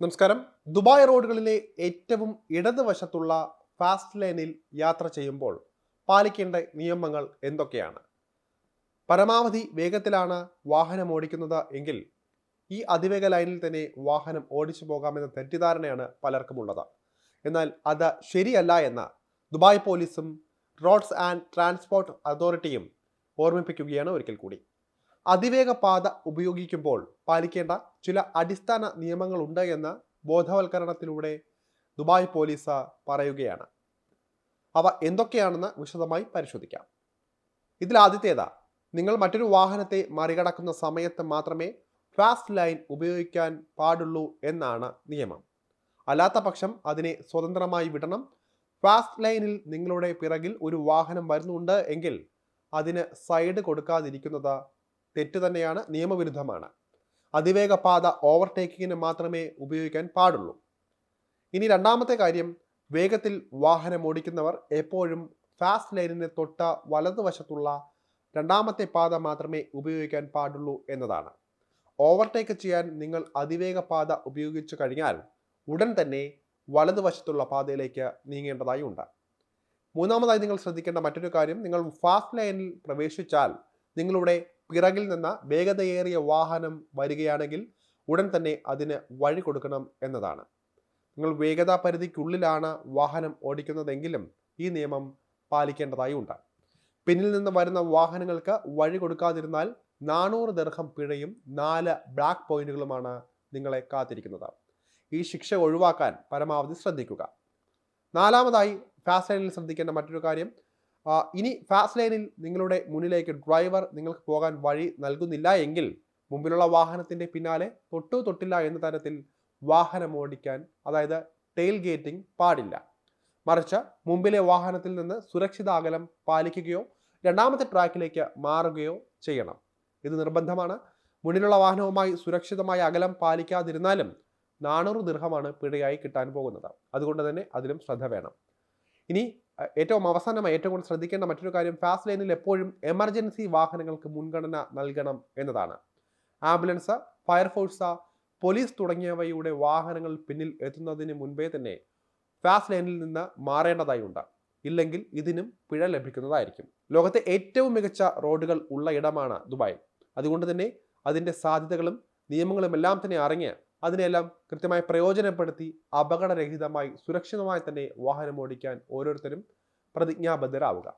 നമസ്കാരം. ദുബായ് റോഡുകളിലെ ഏറ്റവും ഇടതുവശത്തുള്ള ഫാസ്റ്റ് ലൈനിൽ യാത്ര ചെയ്യുമ്പോൾ പാലിക്കേണ്ട നിയമങ്ങൾ എന്തൊക്കെയാണ്? പരമാവധി വേഗത്തിലാണ് വാഹനം ഓടിക്കുന്നത് എങ്കിൽ ഈ അതിവേഗ ലൈനിൽ തന്നെ വാഹനം ഓടിച്ചു പോകാമെന്ന തെറ്റിദ്ധാരണയാണ് പലർക്കും പലർക്കുമുള്ളത്. എന്നാൽ അത് ശരിയല്ല എന്ന് ദുബായ് പോലീസും റോഡ്സ് ആൻഡ് ട്രാൻസ്പോർട്ട് അതോറിറ്റിയും ഓർമ്മിപ്പിക്കുകയാണ് ഒരിക്കൽ കൂടി. അതിവേഗ പാത ഉപയോഗിക്കുമ്പോൾ പാലിക്കേണ്ട ചില അടിസ്ഥാന നിയമങ്ങളുണ്ട് എന്ന ബോധവൽക്കരണത്തിലൂടെ ദുബായ് പോലീസ് പറയുകയാണ്. അവ എന്തൊക്കെയാണെന്ന് വിശദമായി പരിശോധിക്കാം. ഇതിൽ ആദ്യത്തേതാ നിങ്ങൾ മറ്റൊരു വാഹനത്തെ മറികടക്കുന്ന സമയത്ത് മാത്രമേ ഫാസ്റ്റ് ലൈൻ ഉപയോഗിക്കാൻ പാടുള്ളൂ എന്നാണ് നിയമം. അല്ലാത്ത പക്ഷം അതിനെ സ്വതന്ത്രമായി വിടണം. ഫാസ്റ്റ് ലൈനിൽ നിങ്ങളുടെ പിറകിൽ ഒരു വാഹനം വരുന്നുണ്ട് എങ്കിൽ അതിന് സൈഡ് കൊടുക്കാതിരിക്കുന്നത് തെറ്റ് തന്നെയാണ് നിയമവിരുദ്ധമാണ്. അതിവേഗ പാത ഓവർടേക്കിങ്ങിന് മാത്രമേ ഉപയോഗിക്കാൻ പാടുള്ളൂ. ഇനി രണ്ടാമത്തെ കാര്യം വേഗത്തിൽ വാഹനം ഓടിക്കുന്നവർ എപ്പോഴും ഫാസ്റ്റ് ലൈനിന് തൊട്ട വലതുവശത്തുള്ള രണ്ടാമത്തെ പാത മാത്രമേ ഉപയോഗിക്കാൻ പാടുള്ളൂ എന്നതാണ്. ഓവർടേക്ക് ചെയ്യാൻ നിങ്ങൾ അതിവേഗ പാത ഉപയോഗിച്ചു കഴിഞ്ഞാൽ ഉടൻ തന്നെ വലതുവശത്തുള്ള പാതയിലേക്ക് നീങ്ങേണ്ടതായി ഉണ്ട്. മൂന്നാമതായി നിങ്ങൾ ശ്രദ്ധിക്കേണ്ട മറ്റൊരു കാര്യം നിങ്ങൾ ഫാസ്റ്റ് ലൈനിൽ പ്രവേശിച്ചാൽ നിങ്ങളുടെ പിറകിൽ നിന്ന് വേഗതയേറിയ വാഹനം വരികയാണെങ്കിൽ ഉടൻ തന്നെ അതിന് വഴി കൊടുക്കണം എന്നതാണ്. നിങ്ങൾ വേഗതാ പരിധിക്കുള്ളിലാണ് വാഹനം ഓടിക്കുന്നതെങ്കിലും ഈ നിയമം പാലിക്കേണ്ടതായി ഉണ്ട്. പിന്നിൽ നിന്ന് വരുന്ന വാഹനങ്ങൾക്ക് വഴി കൊടുക്കാതിരുന്നാൽ നാനൂറ് ദീർഘം പിഴയും നാല് ബ്ലാക്ക് പോയിന്റുകളുമാണ് നിങ്ങളെ കാത്തിരിക്കുന്നത്. ഈ ശിക്ഷ ഒഴിവാക്കാൻ പരമാവധി ശ്രദ്ധിക്കുക. നാലാമതായി ഫാസ്റ്റ് ലൈനിൽ ശ്രദ്ധിക്കേണ്ട മറ്റൊരു കാര്യം ഇനി ഫാസ്റ്റ് ലൈനിൽ നിങ്ങളുടെ മുന്നിലേക്ക് ഡ്രൈവർ നിങ്ങൾക്ക് പോകാൻ വഴി നൽകുന്നില്ല എങ്കിൽ മുമ്പിലുള്ള വാഹനത്തിന്റെ പിന്നാലെ തൊട്ടു തൊട്ടില്ല എന്ന തരത്തിൽ വാഹനം ഓടിക്കാൻ അതായത് ടെയിൽ ഗേറ്റിംഗ് പാടില്ല. മറിച്ച് മുമ്പിലെ വാഹനത്തിൽ നിന്ന് സുരക്ഷിത അകലം പാലിക്കുകയോ രണ്ടാമത്തെ ട്രാക്കിലേക്ക് മാറുകയോ ചെയ്യണം. ഇത് നിർബന്ധമാണ്. മുന്നിലുള്ള വാഹനവുമായി സുരക്ഷിതമായ അകലം പാലിക്കാതിരുന്നാലും നാനൂറ് ദീർഘമാണ് പിഴയായി കിട്ടാൻ പോകുന്നത്. അതുകൊണ്ട് തന്നെ അതിലും ശ്രദ്ധ വേണം. ഇനി ഏറ്റവും അവസാനമായി ഏറ്റവും കൂടുതൽ ശ്രദ്ധിക്കേണ്ട മറ്റൊരു കാര്യം ഫാസ്റ്റ് ലൈനിൽ എപ്പോഴും എമർജൻസി വാഹനങ്ങൾക്ക് മുൻഗണന നൽകണം എന്നതാണ്. ആംബുലൻസ് ഫയർഫോഴ്സ് പോലീസ് തുടങ്ങിയവയുടെ വാഹനങ്ങൾ പിന്നിൽ എത്തുന്നതിന് മുൻപേ തന്നെ ഫാസ്റ്റ് ലൈനിൽ നിന്ന് മാറേണ്ടതായുണ്ട് ഇല്ലെങ്കിൽ ഇതിനും പിഴ ലഭിക്കുന്നതായിരിക്കും. ലോകത്തെ ഏറ്റവും മികച്ച റോഡുകൾ ഉള്ള ഇടമാണ് ദുബായ്. അതുകൊണ്ട് തന്നെ അതിന്റെ സാധ്യതകളും നിയമങ്ങളും എല്ലാം തന്നെ അറിഞ്ഞ് അതിനെല്ലാം കൃത്യമായി പ്രയോജനപ്പെടുത്തി അപകടരഹിതമായി സുരക്ഷിതമായി തന്നെ വാഹനം ഓടിക്കാൻ ഓരോരുത്തരും പ്രതിജ്ഞാബദ്ധരാവുക.